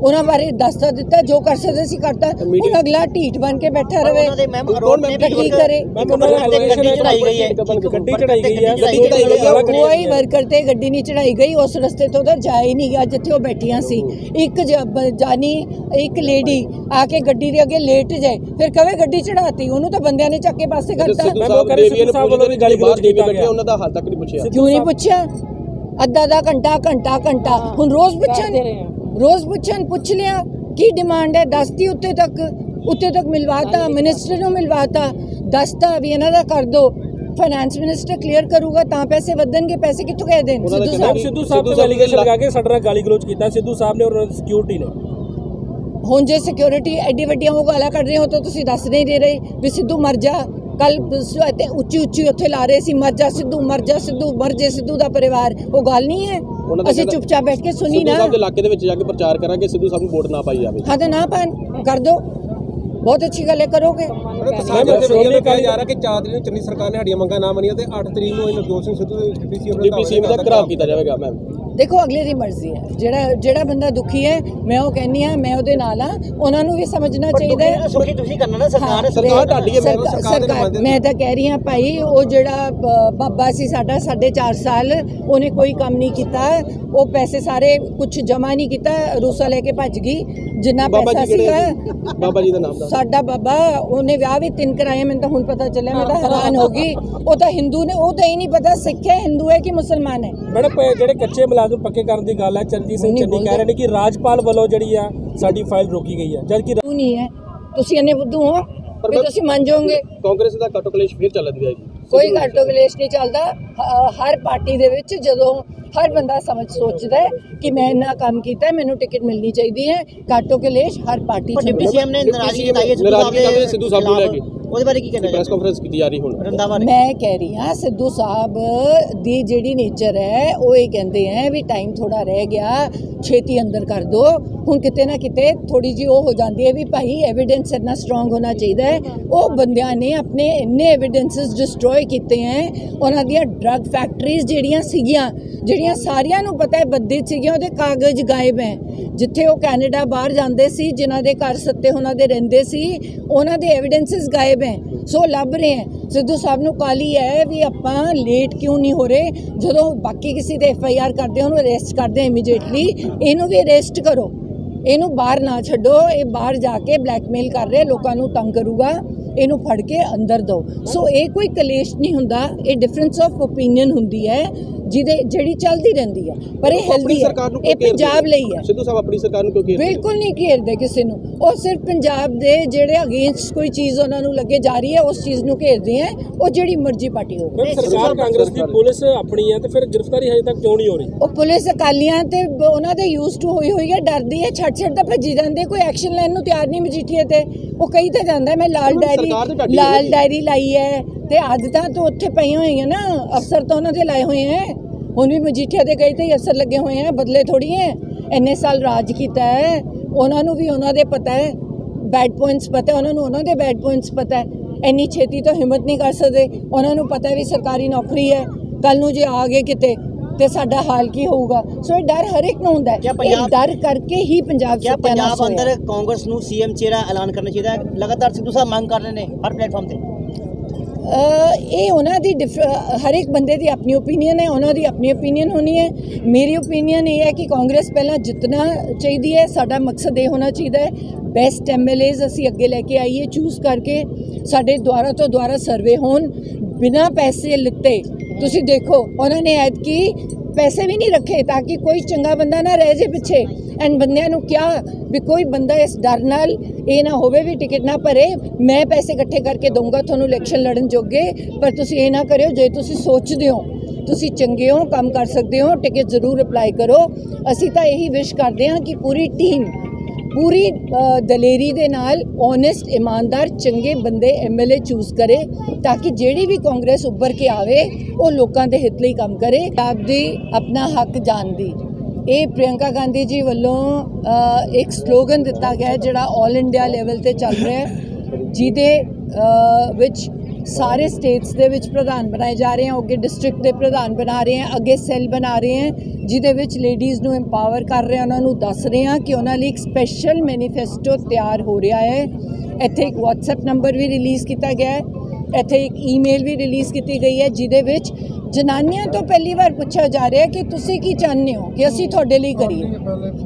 ਉਹਨਾਂ ਬਾਰੇ ਦੱਸਤਾ ਦਿੱਤਾ ਜੋ ਕਰ ਸਕਦੇ ਸੀ ਕਰਤਾ। ਹੁਣ ਅਗਲਾ ਢੀਠ ਬਣ ਕੇ ਬੈਠਾ ਰਵੇ। ਉਹਨਾਂ ਦੇ ਮੈਮ ਤਾਂ ਕੀ ਕਰੇ? ਮੈਂ ਉਹਨਾਂ ਦਾ ਗੱਡੀ ਚੜਾਈ ਗਈ ਹੈ। ਗੱਡੀ ਚੜਾਈ ਗਈ ਹੈ। ਗੱਡੀ ਚੜਾਈ ਗਈ ਹੈ। ਕੋਈ ਵਰਕਰ ਤੇ ਗੱਡੀ ਨਹੀਂ ਚੜਾਈ ਗਈ ਉਸ ਰਸਤੇ ਤੋਂ ਉਧਰ ਜਾ ਹੀ ਨਹੀਂ ਗਿਆ ਜਿੱਥੇ ਉਹ ਬੈਠੀਆਂ ਸੀ। ਇੱਕ ਜਾਨੀ ਇੱਕ ਲੇਡੀ ਆ ਕੇ ਗੱਡੀ ਦੇ ਅੱਗੇ ਲੇਟ ਜਾਏ ਫਿਰ ਕਵੇ ਗੱਡੀ ਚੜਾਤੀ ਉਹਨੂੰ ਤਾਂ ਬੰਦਿਆਂ ਨੇ ਚੱਕ ਕੇ ਪਾਸੇ ਕਰਤਾ। ਸਿੱਧੂ ਮੈਂ ਸਾਹਿਬ ਉਹ ਕਹਿ ਰਹੀ ਦੇਵੀਆਂ ਨੂੰ ਸਿੱਧੂ ਸਾਹਿਬ ਪੁੱਛਦੇ ਵੱਲੋਂ ਵੀ ਗਾਲੀ ਬਾਹਰ ਗਲੋਚ ਦੇਵੀ ਕੀਤਾ ਬੈਠੇ ਗਿਆ। ਉਹਨਾਂ ਦਾ ਹਾਲ ਤੱਕ ਨਹੀਂ ਪੁੱਛਿਆ। ਕਿਉਂ ਨਹੀਂ ਪੁੱਛਿਆ? ਅੱਧਾ ਅੱਧਾ ਘੰਟਾ ਘੰਟਾ। ਘੰਟਾ ਹੁਣ ਰੋਜ਼ ਪੁੱਛਣ ਰੋਜ਼ ਪੁੱਛਣ ਪੁੱਛ ਲਿਆ ਕੀ ਡਿਮਾਂਡ ਹੈ? ਦੱਸਤੀ ਉੱਤੇ ਤੱਕ ਉੱਤੇ ਤੱਕ ਮਿਲਵਾਤਾ ਮਿਨਿਸਟਰ ਨੂੰ ਮਿਲਵਾਤਾ ਦੱਸਤਾ ਵੀ ਇਹਨਾਂ ਦਾ ਕਰ ਦੋ। ਫਾਈਨੈਂਸ ਮਿਨਿਸਟਰ ਕਲੀਅਰ ਕਰੂਗਾ ਤਾਂ ਪੈਸੇ ਵਧਣਗੇ ਪੈਸੇ ਕਿੱਥੋਂ ਕਹਿ ਦੇਣ? ਸਿੱਧੂ ਸਾਹਿਬ। ਸਿੱਧੂ ਸਾਹਿਬ ਸਾਹਿਬ ਐਲੀਗੇਸ਼ਨ ਨੇ ਲਗਾ ਕੇ ਸਾਡੇ ਨਾਲ ਗਾਲੀ ਗਲੋਚ ਕੀਤਾ ਸਿੱਧੂ ਸਾਹਿਬ ਨੇ ਔਰ ਸਿਕਿਉਰਿਟੀ ਨੇ। ਹੁਣ ਜੇ ਸਿਕਿਉਰਿਟੀ ਐਡੀ ਵੱਡੀਆਂ ਉਹ ਗਾਲਾਂ ਕੱਢ ਰਹੇ ਹੋ ਤਾਂ ਤੁਸੀਂ ਦੱਸ ਨਹੀਂ ਦੇ ਰਹੇ ਵੀ ਸਿੱਧੂ ਮਰ ਜਾ। ਕੱਲ ਤੇ ਉੱਚੀ ਉੱਚੀ ਉੱਥੇ ਲਾ ਰਹੇ ਸੀ ਮਰ ਜਾ ਸਿੱਧੂ ਮਰ ਜਾ ਸਿੱਧੂ ਮਰ ਜੇ ਸਿੱਧੂ ਦਾ ਪਰਿਵਾਰ ਉਹ ਗੱਲ ਨਹੀਂ ਹੈ। ਅਸੀਂ ਚੁੱਪਚਾਪ ਬੈਠ ਕੇ ਸੁਣੀ ਸਿੱਧੂ ਨਾ। ਸਾਹਿਬ ਦੇ ਇਲਾਕੇ ਦੇ ਵਿੱਚ ਜਾ ਕੇ ਪ੍ਰਚਾਰ ਕਰਾਂਗੇ ਸਿੱਧੂ ਸਾਹਿਬ ਨੂੰ ਵੋਟ ਨਾ ਪਾਈ ਜਾਵੇ। ਹਾਂ ਤਾਂ ਨਾ ਪਾਣ ਕਰ ਦੋ। ਬਹੁਤ ਅੱਛੀ ਗੱਲ ਹੈ ਕਰੋਗੇ। ਸ਼੍ਰੋਮਣੀ ਅਕਾਲੀ ਜਾ ਰਿਹਾ ਕਿ 4 ਤਰੀਕ ਨੂੰ ਚੰਨੀ ਸਰਕਾਰ ਨੇ ਸਾਡੀਆਂ ਮੰਗਾਂ ਨਾ ਮੰਨੀਆਂ ਤੇ 8 ਤਰੀਕ ਨੂੰ ਇਹ ਨਵਜੋਤ ਸਿੰਘ ਸਿੱਧੂ ਦੇ ਡੀਪੀਸੀ ਡੀਪੀਸੀ ਦਾ ਘਰਾਵ ਕੀਤਾ ਜਾਵੇਗਾ ਮੈਮ ਦੇਖੋ ਅਗਲੇ ਦੀ ਮਰਜ਼ੀ ਹੈ। ਜਿਹੜਾ ਜਿਹੜਾ ਬੰਦਾ ਦੁਖੀ ਹੈ ਮੈਂ ਉਹ ਕਹਿੰਨੀ ਆ ਮੈਂ ਉਹਦੇ ਨਾਲ ਆ ਉਹਨਾਂ ਨੂੰ ਵੀ ਸਮਝਣਾ ਚਾਹੀਦਾ ਹੈ। ਸੁਖੀ ਤੁਸੀਂ ਕਰਨਾ ਨਾ ਸਰਕਾਰ ਹਾਂ, ਸਰਕਾਰ ਤੁਹਾਡੀ ਹੈ, ਮੈਂ ਸਰਕਾਰ- ਤਾਂ ਕਹਿ ਰਹੀ ਹਾਂ ਭਾਈ ਉਹ ਜਿਹੜਾ ਬਾਬਾ ਸੀ ਸਾਡਾ 4.5 ਸਾਲ ਉਹਨੇ ਕੋਈ ਕੰਮ ਨਹੀਂ ਕੀਤਾ। ਉਹ ਪੈਸੇ ਸਾਰੇ ਕੁਝ ਜਮਾ ਨਹੀਂ ਕੀਤਾ ਰੂਸਾ ਲੈ ਕੇ ਭੱਜ ਗਈ ਜਿੰਨਾ ਬਾਬਾ ਪੈਸਾ ਆ ਸੀਗਾ? ਬਾਬਾ ਜੀ ਦਾ ਨਾਮ ਦਾ ਸਾਡਾ ਬਾਬਾ ਉਹਨੇ ਵਿਆਹ ਵੀ ਤਿੰਨ ਕਰਾਏ ਮੈਨੂੰ ਤਾਂ ਹੁਣ ਪਤਾ ਚੱਲਿਆ ਮੈਂ ਤਾਂ ਹੈਰਾਨ ਹੋ ਗਈ। ਉਹ ਤਾਂ ਹਿੰਦੂ ਨੇ ਉਹ ਤਾਂ ਹੀ ਨਹੀਂ ਪਤਾ ਸਿੱਖ ਹੈ ਹਿੰਦੂ ਹੈ ਕਿ ਮੁਸਲਮਾਨ ਹੈ। ਮੈਡਮ ਜਿਹੜੇ ਕੱਚੇ ਮੁਲਾਜ਼ਮ ਪੱਕੇ ਕਰਨ ਦੀ ਗੱਲ ਹੈ ਚਰਨਜੀਤ ਸਿੰਘ ਨਹੀਂ ਚੰਨੀ ਕਹਿ। ਰਹੇ ਨੇ ਕਿ ਰਾਜਪਾਲ ਵੱਲੋਂ ਜਿਹੜੀ ਆ ਸਾਡੀ ਫਾਈਲ ਰੋਕੀ ਗਈ ਹੈ। ਜਦ ਕਿ ਤੂੰ ਨਹੀਂ ਹੈ। ਤੁਸੀਂ ਇੰਨੇ ਬੁੱਧੂ ਹੋ ਪਰ ਵੀ ਮੈਂ- ਤੁਸੀਂ ਮੰਨ ਜਾਓਗੇ। ਕਾਂਗਰਸ ਦਾ ਕੱਟੋ ਕਲੇਸ਼ ਫਿਰ ਚੱਲ ਰਿਹਾ ਜੀ। ਕੋਈ ਘਾਟੋ ਕਲੇਸ਼ ਨਹੀਂ ਚੱਲਦਾ। ਹ- ਹਰ ਪਾਰਟੀ ਦੇ ਵਿੱਚ ਜਦੋਂ ਹਰ ਬੰਦਾ ਸਮਝ ਸੋਚਦਾ ਹੈ ਕਿ ਮੈਂ ਇੰਨਾ ਕੰਮ ਕੀਤਾ ਹੈ, ਮੈਨੂੰ ਟਿਕਟ ਮਿਲਣੀ ਚਾਹੀਦੀ ਹੈ। ਘਾਟੋ ਕਲੇਸ਼ ਹਰ ਪਾਰਟੀ ਪਰ ਚ ਡਿਪਟੀ ਸੀਐਮ ਨੇ ਨਾਰਾਜ਼ਗੀ ਜਤਾਈ ਹੈ ਸਿੱਧੂ ਨਾਰਾਜ਼ਗੀ ਸਾਹਿਬ ਜਤਾਈ ਹੈ ਸਿੱਧੂ ਸਾਹਿਬ ਨੂੰ ਲੈ ਕੇ। ਉਹਦੇ ਬਾਰੇ ਕੀ ਕਹਿਣਾ ਪ੍ਰੈਸ ਕਾਨਫਰੰਸ ਕੀਤੀ ਜਾ ਰਹੀ ਹੁਣ। ਰੰਦਾਵਾ ਨੇ ਮੈਂ ਕਹਿ ਰਹੀ ਹਾਂ ਸਿੱਧੂ ਸਾਹਿਬ ਦੀ ਜਿਹੜੀ ਨੇਚਰ ਹੈ ਉਹ ਇਹ ਕਹਿੰਦੇ ਹੈ ਵੀ ਟਾਈਮ ਥੋੜਾ ਰਹਿ ਗਿਆ ਛੇਤੀ ਅੰਦਰ ਕਰ ਦੋ। ਹੁਣ ਕਿਤੇ ਨਾ ਕਿਤੇ ਥੋੜੀ ਜੀ ਉਹ ਹੋ ਜਾਂਦੀ ਹੈ ਵੀ ਭਾਈ ਐਵੀਡੈਂਸ ਇੰਨਾ ਸਟਰੋਂਗ ਹੋਣਾ ਚਾਹੀਦਾ ਹੈ। ਉਹ ਬੰਦਿਆਂ ਨੇ ਆਪਣੇ ਇੰਨੇ ਐਵੀਡੈਂਸਸ ਡਿਸਟਰੋਏ ਕੀਤੇ ਹੈ। ਉਹਨਾਂ ਦੀਆਂ ਡਰੱਗ ਫੈਕਟਰੀਜ਼ ਜਿਹੜੀਆਂ ਸੀਗੀਆਂ, ਜਿਹੜੀਆਂ ਸਾਰਿਆਂ ਨੂੰ ਪਤਾ ਹੈ ਬੱਦੀ ਸੀਗੀਆਂ, ਉਹਦੇ ਕਾਗਜ਼ ਗਾਇਬ ਹੈ। ਜਿੱਥੇ ਉਹ ਕੈਨੇਡਾ ਬਾਹਰ ਜਾਂਦੇ ਸੀ, ਜਿਨ੍ਹਾਂ ਦੇ ਘਰ ਸੱਤੇ ਉਹਨਾਂ ਦੇ ਰਹਿੰਦੇ ਸੀ, ਉਹਨਾਂ ਦੇ ਐਵੀਡੈਂਸਸ ਗਾਇਬ ਹੈ। ਸੋ ਲੱਭ ਰਹੇ ਹੈ। ਸਿੱਧੂ ਸਾਹਿਬ ਨੂੰ ਕਾਲੀ ਹੈ ਵੀ ਆਪਾਂ ਲੇਟ ਕਿਉਂ ਨਹੀਂ ਹੋ ਰਹੇ? ਜਦੋਂ ਬਾਕੀ ਕਿਸੇ ਤੇ ਐਫ ਆਈ ਆਰ ਕਰਦੇ ਉਹਨੂੰ ਅਰੈਸਟ ਕਰਦੇ ਇਮੀਡੀਏਟਲੀ ਇਹਨੂੰ ਵੀ ਅਰੈਸਟ ਕਰੋ। ਇਹਨੂੰ ਬਾਹਰ ਨਾ ਛੱਡੋ, ਇਹ ਬਾਹਰ ਜਾ ਕੇ ਬਲੈਕਮੇਲ ਕਰ ਰਿਹਾ, ਲੋਕਾਂ ਨੂੰ ਤੰਗ ਕਰੂਗਾ, ਇਹਨੂੰ ਫੜ ਕੇ ਅੰਦਰ ਦਿਓ ਸੋ ਇਹ ਕੋਈ ਕਲੇਸ਼ ਨਹੀਂ ਹੁੰਦਾ, ਇਹ ਡਿਫਰੈਂਸ ਆਫ ਓਪੀਨੀਅਨ ਹੁੰਦੀ ਹੈ। ਜਿਹਦੇ ਜਿਹੜੀ ਚੱਲਦੀ ਰਹਿੰਦੀ ਹੈ ਪਰ ਇਹ ਹੈਲਦੀ ਸਰਕਾਰ ਨੂੰ ਇਹ ਪੰਜਾਬ? ਲਈ ਹੈ ਸਿੱਧੂ ਸਾਹਿਬ ਆਪਣੀ ਸਰਕਾਰ ਨੂੰ ਕਿਉਂ ਘੇਰਦੇ? ਬਿਲਕੁਲ ਨਹੀਂ ਘੇਰਦੇ ਕਿਸੇ ਨੂੰ। ਉਹ ਸਿਰਫ ਪੰਜਾਬ ਦੇ ਜਿਹੜੇ ਅਗੇਂਸਟ ਕੋਈ ਚੀਜ਼ ਉਹਨਾਂ ਨੂੰ ਲੱਗੇ ਜਾ ਰਹੀ ਹੈ ਉਸ ਚੀਜ਼ ਨੂੰ ਘੇਰਦੇ ਹੈ ਉਹ ਜਿਹੜੀ ਮਰਜ਼ੀ ਪਾਰਟੀ ਹੋਵੇ। ਸਰਕਾਰ ਕਾਂਗਰਸ ਦੀ ਪੁਲਿਸ ਆਪਣੀ ਹੈ ਤੇ ਫਿਰ ਗ੍ਰਿਫਤਾਰੀ ਹਜੇ ਤੱਕ ਕਿਉਂ ਨਹੀਂ ਹੋ ਰਹੀ? ਉਹ ਪੁਲਿਸ ਅਕਾਲੀਆਂ ਤੇ ਉਹਨਾਂ ਦੇ ਯੂਜ਼ ਟੂ ਹੋਈ ਹੋਈ ਹੈ ਡਰਦੀ ਹੈ ਛੱਡ ਛੱਡ ਤਾਂ ਭੱਜੀ ਜਾਂਦੇ ਕੋਈ ਐਕਸ਼ਨ ਲੈਣ ਨੂੰ ਤਿਆਰ ਨਹੀਂ ਮਜੀਠੀਏ ਤੇ। ਉਹ ਕਹੀ ਤਾਂ ਜਾਂਦਾ ਮੈਂ ਲਾਲ ਡਾਇਰੀ ਤੇ ਹੈ ਲਾਲ। ਡਾਇਰੀ ਲਾਈ ਹੈ ਤੇ ਆਦਤਾਂ ਤਾਂ ਉੱਥੇ ਪਈਆਂ ਹੋਈਆਂ ਨਾ ਅਫਸਰ ਤਾਂ ਉਹਨਾਂ ਦੇ ਲਾਏ ਹੋਏ ਹੈ। ਹੁਣ ਵੀ ਮਜੀਠੀਆ ਦੇ ਗਏ ਤੇ ਹੀ ਅਫਸਰ ਲੱਗੇ ਹੋਏ ਹੈ ਬਦਲੇ ਥੋੜੀ ਹੈ। ਇੰਨੇ ਸਾਲ ਰਾਜ ਕੀਤਾ ਹੈ ਉਹਨਾਂ ਨੂੰ ਵੀ ਉਹਨਾਂ ਦੇ ਪਤਾ ਹੈ। ਬੈਡ ਪੁਆਇੰਟਸ ਪਤਾ ਹੈ ਉਹਨਾਂ ਨੂੰ ਉਹਨਾਂ ਦੇ ਬੈਡ ਪੁਆਇੰਟਸ ਪਤਾ ਹੈ। ਇੰਨੀ ਛੇਤੀ ਤਾਂ ਹਿੰਮਤ ਨਹੀਂ ਕਰ ਸਕਦੇ। ਉਹਨਾਂ ਨੂੰ ਪਤਾ ਹੈ ਵੀ ਸਰਕਾਰੀ ਨੌਕਰੀ ਹੈ। ਕੱਲ ਨੂੰ ਜੇ ਆ ਗਏ ਕਿਤੇ ਤੇ ਸਾਡਾ ਹਾਲ ਕੀ ਹੋਊਗਾ? ਸੋ ਇਹ ਡਰ ਹਰ ਇੱਕ ਨੂੰ ਹੁੰਦਾ ਹੈ। ਇਹ ਡਰ ਕਰਕੇ ਹੀ ਪੰਜਾਬ ਕਿਆ ਸੱਤਿਆਨਾਸ਼ ਪੰਜਾਬ ਹੋਇਆ। ਅੰਦਰ ਕਾਂਗਰਸ ਨੂੰ ਸੀਐਮ ਚਿਹਰਾ ਐਲਾਨ ਕਰਨਾ ਚਾਹੀਦਾ ਹੈ? ਲਗਾਤਾਰ ਸਿੱਧੂ ਸਾਹਿਬ ਮੰਗ ਕਰ ਰਹੇ ਨੇ ਹਰ ਪਲੇਟਫਾਰਮ ਤੇ। ਇਹ ਉਹਨਾਂ ਦੀ ਡਿਫ- ਹਰ ਇੱਕ ਬੰਦੇ ਦੀ ਆਪਣੀ ਓਪੀਨੀਅਨ ਹੈ ਉਹਨਾਂ ਦੀ ਆਪਣੀ ਓਪੀਨੀਅਨ ਹੋਣੀ ਹੈ। ਮੇਰੀ ਓਪੀਨੀਅਨ ਇਹ ਹੈ ਕਿ ਕਾਂਗਰਸ ਪਹਿਲਾਂ ਜਿੱਤਣਾ ਚਾਹੀਦੀ ਹੈ ਸਾਡਾ ਮਕਸਦ ਇਹ ਹੋਣਾ ਚਾਹੀਦਾ ਹੈ। ਬੈਸਟ ਐਮਐਲਏਜ਼ ਅਸੀਂ ਅੱਗੇ ਲੈ ਕੇ ਆਈਏ ਚੂਜ਼ ਕਰਕੇ ਸਾਡੇ ਦੁਆਰਾ ਤੋਂ ਦੁਆਰਾ ਸਰਵੇ ਹੋਣ ਬਿਨਾਂ ਪੈਸੇ ਲਿੱਤੇ ਤੁਸੀਂ ਦੇਖੋ, ਉਹਨਾਂ ਨੇ ਐਤਕੀ ਪੈਸੇ ਵੀ ਨਹੀਂ ਰੱਖੇ ਤਾਂ ਕਿ ਕੋਈ ਚੰਗਾ ਬੰਦਾ ਨਾ ਰਹਿ ਜੇ ਪਿੱਛੇ। ਐਂਡ ਬੰਦਿਆਂ ਨੂੰ ਕਿਹਾ ਵੀ ਕੋਈ ਬੰਦਾ ਇਸ ਡਰ ਨਾਲ ਇਹ ਨਾ ਹੋਵੇ ਵੀ ਟਿਕਟ ਨਾ ਭਰੇ, ਮੈਂ ਪੈਸੇ ਇਕੱਠੇ ਕਰਕੇ ਦਊਂਗਾ ਤੁਹਾਨੂੰ ਇਲੈਕਸ਼ਨ ਲੜਨ ਜੋਗੇ, ਪਰ ਤੁਸੀਂ ਇਹ ਨਾ ਕਰਿਓ, ਜੇ ਤੁਸੀਂ ਸੋਚਦੇ ਹੋ, ਤੁਸੀਂ ਚੰਗੇ ਹੋ, ਕੰਮ ਕਰ ਸਕਦੇ ਹੋ ਟਿਕਟ ਜ਼ਰੂਰ ਅਪਲਾਈ ਕਰੋ। ਅਸੀਂ ਤਾਂ ਇਹੀ ਵਿਸ਼ ਕਰਦੇ ਹਾਂ ਕਿ ਪੂਰੀ ਟੀਮ ਪੂਰੀ ਦਲੇਰੀ ਦੇ ਨਾਲ ਓਨੈਸਟ ਇਮਾਨਦਾਰ, ਚੰਗੇ ਬੰਦੇ ਐਮਐਲਏ ਚੂਜ਼ ਕਰੇ ਤਾਂ ਕਿ ਜਿਹੜੀ ਵੀ ਕਾਂਗਰਸ ਉੱਭਰ ਕੇ ਆਵੇ, ਉਹ ਲੋਕਾਂ ਦੇ ਹਿੱਤ ਲਈ ਕੰਮ ਕਰੇ। ਆਪਦੀ ਆਪਣਾ ਹੱਕ ਜਾਣਦੀ ਇਹ ਪ੍ਰਿਯੰਕਾ ਗਾਂਧੀ ਜੀ ਵੱਲੋਂ ਇੱਕ ਸਲੋਗਨ ਦਿੱਤਾ ਗਿਆ ਜਿਹੜਾ 올 ਇੰਡੀਆ ਲੈਵਲ ਤੇ ਚੱਲ ਰਿਹਾ ਹੈ, ਜਿਹਦੇ ਵਿੱਚ ਸਾਰੇ ਸਟੇਟਸ ਦੇ ਵਿੱਚ ਪ੍ਰਧਾਨ ਬਣਾਏ ਜਾ ਰਹੇ ਹਨ ਅੱਗੇ ਡਿਸਟ੍ਰਿਕਟ ਦੇ ਪ੍ਰਧਾਨ ਬਣਾ ਰਹੇ ਹਨ ਅੱਗੇ ਸੈੱਲ ਬਣਾ ਰਹੇ ਹਨ ਜਿਹਦੇ ਵਿੱਚ ਲੇਡੀਜ਼ ਨੂੰ ਐਮਪਾਵਰ ਕਰ ਰਹੇ ਹਾਂ ਉਹਨਾਂ ਨੂੰ ਦੱਸ ਰਹੇ ਹਾਂ ਕਿ ਉਹਨਾਂ ਲਈ ਇੱਕ ਸਪੈਸ਼ਲ ਮੈਨੀਫੈਸਟੋ ਤਿਆਰ ਹੋ ਰਿਹਾ ਹੈ। ਇੱਥੇ ਇੱਕ WhatsApp ਨੰਬਰ ਵੀ ਰਿਲੀਜ਼ ਕੀਤਾ ਗਿਆ ਹੈ। ਇੱਥੇ ਇੱਕ ਈਮੇਲ ਵੀ ਰਿਲੀਜ਼ ਕੀਤੀ ਗਈ ਹੈ, ਜਿਹਦੇ ਵਿੱਚ ਜਨਾਨੀਆਂ ਤੋਂ ਪਹਿਲੀ ਵਾਰ ਪੁੱਛਿਆ ਜਾ ਰਿਹਾ ਕਿ ਤੁਸੀਂ ਕੀ ਚਾਹੁੰਦੇ ਹੋ ਕਿ ਅਸੀਂ ਤੁਹਾਡੇ ਲਈ ਕਰੀਏ?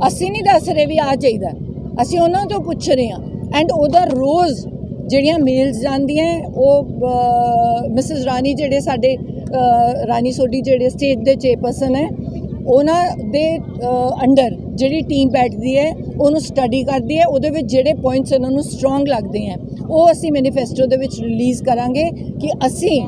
ਅਸੀਂ ਨਹੀਂ ਦੱਸ ਰਹੇ ਵੀ ਆ ਚਾਹੀਦਾ। ਅਸੀਂ ਉਹਨਾਂ ਤੋਂ ਪੁੱਛ ਰਹੇ ਹਾਂ ਐਂਡ ਉਹਦਾ ਰੋਜ਼ ਜਿਹੜੀਆਂ ਮੇਲਸ ਜਾਂਦੀਆਂ ਉਹ ਮਿਸਿਸ ਰਾਣੀ ਜਿਹੜੇ ਸਾਡੇ ਰਾਣੀ ਸੋਢੀ ਜਿਹੜੇ ਸਟੇਟ ਦੇ ਚੇਅਰਪਰਸਨ ਹੈ, ਉਹਨਾਂ ਦੇ ਅੰਡਰ ਜਿਹੜੀ ਟੀਮ ਬੈਠਦੀ ਹੈ, ਉਹਨੂੰ ਸਟੱਡੀ ਕਰਦੀ ਹੈ, ਉਹਦੇ ਵਿੱਚ ਜਿਹੜੇ ਪੁਆਇੰਟਸ ਉਹਨਾਂ ਨੂੰ ਸਟਰੋਂਗ ਲੱਗਦੇ ਹੈ। ਉਹ ਅਸੀਂ ਮੈਨੀਫੈਸਟੋ ਦੇ ਵਿੱਚ ਰਿਲੀਜ਼ ਕਰਾਂਗੇ ਕਿ ਅਸੀਂ,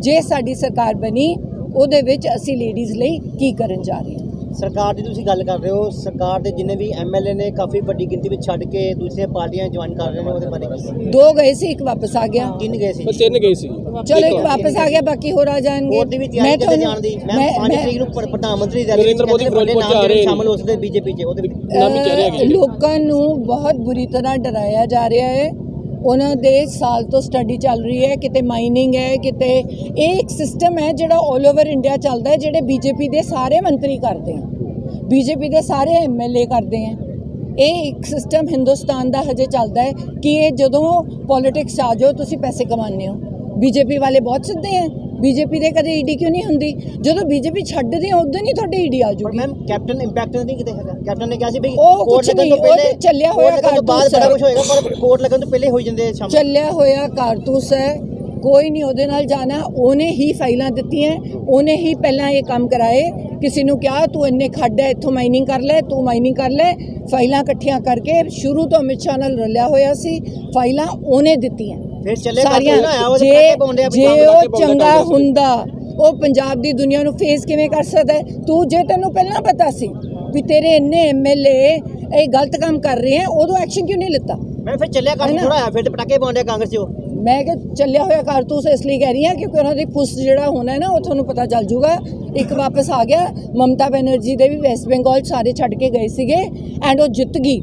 ਜੇ ਸਾਡੀ ਸਰਕਾਰ ਬਣੀ, ਉਹਦੇ ਵਿੱਚ ਅਸੀਂ ਲੇਡੀਜ਼ ਲਈ ਕੀ ਕਰਨ ਜਾ ਰਹੇ ਸਰਕਾਰ ਦੀ ਤੁਸੀਂ ਗੱਲ ਕਰ ਰਹੇ ਹੋ ਸਰਕਾਰ ਦੇ ਜਿੰਨੇ ਵੀ ਐਮਐਲਏ ਨੇ ਕਾਫੀ ਵੱਡੀ ਗਿਣਤੀ ਵਿੱਚ ਛੱਡ ਕੇ ਦੂਸਰੀਆਂ ਪਾਰਟੀਆਂ ਜੁਆਇਨ ਕਰ ਰਹੇ ਨੇ ਉਹਦੇ ਬਾਰੇ ਕੀ ਦੋ ਗਏ ਸੀ ਇੱਕ ਵਾਪਸ ਆ ਗਿਆ। ਤਿੰਨ ਗਏ ਸੀ। ਤਿੰਨ ਗਏ ਸੀ। ਚਲੋ ਇੱਕ ਵਾਪਸ ਆ ਗਿਆ ਬਾਕੀ ਹੋਰ ਆ ਜਾਣਗੇ। ਦੀ ਤਿਆਰੀ ਕਰਦੇ ਜਾਣ ਦੀ? ਮੈਂ 5 ਤਰੀਕ ਨੂੰ ਪ੍ਰ- ਪ੍ਰਧਾਨ ਮੰਤਰੀ ਦੀ ਨਰਿੰਦਰ ਮੋਦੀ ਫਿਰੋਜ਼ਪੁਰ ਨਾਮ ਚ ਆ ਰਹੇ। ਸ਼ਾਮਲ ਹੋ ਸਕਦੇ ਬੀਜੇਪੀ 'ਚ ਉਹਦੇ ਵਿੱਚ। ਨਾਮੀ। ਲੋਕਾਂ ਨੂੰ ਬਹੁਤ ਬੁਰੀ ਤਰ੍ਹਾਂ ਡਰਾਇਆ ਜਾ ਰਿਹਾ ਹੈ। ਉਹਨਾਂ ਦੇ ਸਾਲ ਤੋਂ ਸਟੱਡੀ ਚੱਲ ਰਹੀ ਹੈ, ਕਿਤੇ ਮਾਈਨਿੰਗ ਹੈ, ਕਿਤੇ ਇਹ ਇੱਕ ਸਿਸਟਮ ਹੈ ਜਿਹੜਾ 올 ਓਵਰ ਇੰਡੀਆ ਚੱਲਦਾ ਹੈ, ਜਿਹੜੇ ਬੀਜੇਪੀ ਦੇ ਸਾਰੇ ਮੰਤਰੀ ਕਰਦੇ ਹਨ ਬੀਜੇਪੀ ਦੇ ਸਾਰੇ ਐਮਐਲਏ ਕਰਦੇ ਹਨ ਇਹ ਇੱਕ ਸਿਸਟਮ ਹਿੰਦੁਸਤਾਨ ਦਾ ਹਜੇ ਚੱਲਦਾ ਹੈ ਕਿ ਇਹ ਜਦੋਂ ਪੋਲਿਟਿਕਸ ਆ ਜਾਓ, ਤੁਸੀਂ ਪੈਸੇ ਕਮਾਉਂਦੇ ਹੋ। ਬੀਜੇਪੀ ਵਾਲੇ ਬਹੁਤ ਸਿੱਧੇ ਹੈ ਬੀਜੇਪੀ ਦੇ ਕਦੇ ਈਡੀ ਕਿਉਂ ਨਹੀਂ ਹੁੰਦੀ? ਜਦੋਂ ਬੀਜੇਪੀ ਛੱਡਦੇ ਆ ਉਦੋਂ ਨਹੀਂ ਤੁਹਾਡੀ ਈਡੀ ਆ ਪਰ ਜੂਗੀ ਮੈਮ ਕੈਪਟਨ ਇੰਪੈਕਟ ਨਹੀਂ ਕਿਤੇ ਹੈਗਾ। ਕੈਪਟਨ ਨੇ ਕਿਹਾ ਸੀ ਵੀ ਕੋਰਟ ਲੱਗਣ ਤੋਂ ਪਹਿਲੇ ਚੱਲਿਆ ਹੋਇਆ ਕਾਰਤੂਸ ਬੜਾ ਹੈ। ਕੁਝ ਹੋਏਗਾ ਪਰ ਕੋਰਟ ਲੱਗਣ ਤੋਂ ਪਹਿਲੇ ਹੋਈ ਜਾਂਦੇ ਸ਼ਾਮ। ਚੱਲਿਆ ਹੋਇਆ ਕਾਰਤੂਸ ਹੈ। ਕੋਈ ਨਹੀਂ ਉਹਦੇ ਨਾਲ ਜਾਣਾ। ਉਹਨੇ ਹੀ ਫਾਈਲਾਂ ਦਿੱਤੀਆਂ। ਉਹਨੇ ਹੀ ਪਹਿਲਾਂ ਇਹ ਕੰਮ ਕਰਾਏ। ਕਿਸੇ ਨੂੰ ਕਿਹਾ ਤੂੰ ਇੰਨੇ ਖੱਡ ਹੈ ਇੱਥੋਂ ਮਾਈਨਿੰਗ ਕਰ ਲੈ ਤੂੰ ਮਾਈਨਿੰਗ ਕਰ ਲੈ। ਫਾਈਲਾਂ ਇਕੱਠੀਆਂ ਕਰਕੇ ਸ਼ੁਰੂ ਤੋਂ ਅਮਿਤ ਸ਼ਾਹ ਨਾਲ ਰਲਿਆ ਹੋਇਆ ਸੀ। ਫਾਈਲਾਂ ਉਹਨੇ ਦਿੱਤੀਆਂ। ਫਿਰ ਚੱਲੇ ਸਾਰੀਆਂ ਜੇ ਜੇ ਆ ਉਹ ਚੰਗਾ ਹੁੰਦਾ ਉਹ ਪੰਜਾਬ ਦੀ ਦੁਨੀਆ ਨੂੰ ਫੇਸ ਕਿਵੇਂ ਕਰ ਸਕਦਾ? ਤੂੰ ਜੇ ਤੈਨੂੰ ਪਹਿਲਾਂ ਪਤਾ ਸੀ ਵੀ ਤੇਰੇ ਇੰਨੇ ਐਮਐਲਏ ਇਹ ਗਲਤ ਕੰਮ ਕਰ ਰਹੇ ਹੈ ਉਦੋਂ ਐਕਸ਼ਨ ਕਿਉਂ ਨਹੀਂ ਲਿੱਤਾ ਮੈਂ ਫਿਰ ਚੱਲਿਆ ਨਾ? ਥੋੜਾ ਆਇਆ ਫਿਰ ਪਟਾਕੇ ਪਾਉਂਦੇ ਆ ਕਾਂਗਰਸ 'ਚ ਉਹ ਮੈਂ ਕਿ ਚੱਲਿਆ ਹੋਇਆ ਕਾਰਤੂਸ ਇਸ ਲਈ ਕਹਿ ਰਹੀ ਹਾਂ ਕਿਉਂਕਿ ਉਹਨਾਂ ਦੀ ਪੁਸ ਜਿਹੜਾ ਹੋਣਾ ਹੈ ਨਾ ਉਹ ਤੁਹਾਨੂੰ ਪਤਾ ਚੱਲ ਜੂਗਾ ਇੱਕ ਵਾਪਸ ਆ ਗਿਆ ਮਮਤਾ ਬੈਨਰਜੀ ਦੇ ਵੀ ਵੈਸਟ ਬੰਗਾਲ ਸਾਰੇ ਛੱਡ ਕੇ ਗਏ ਸੀਗੇ ਐਂਡ ਉਹ ਜਿੱਤ ਗਈ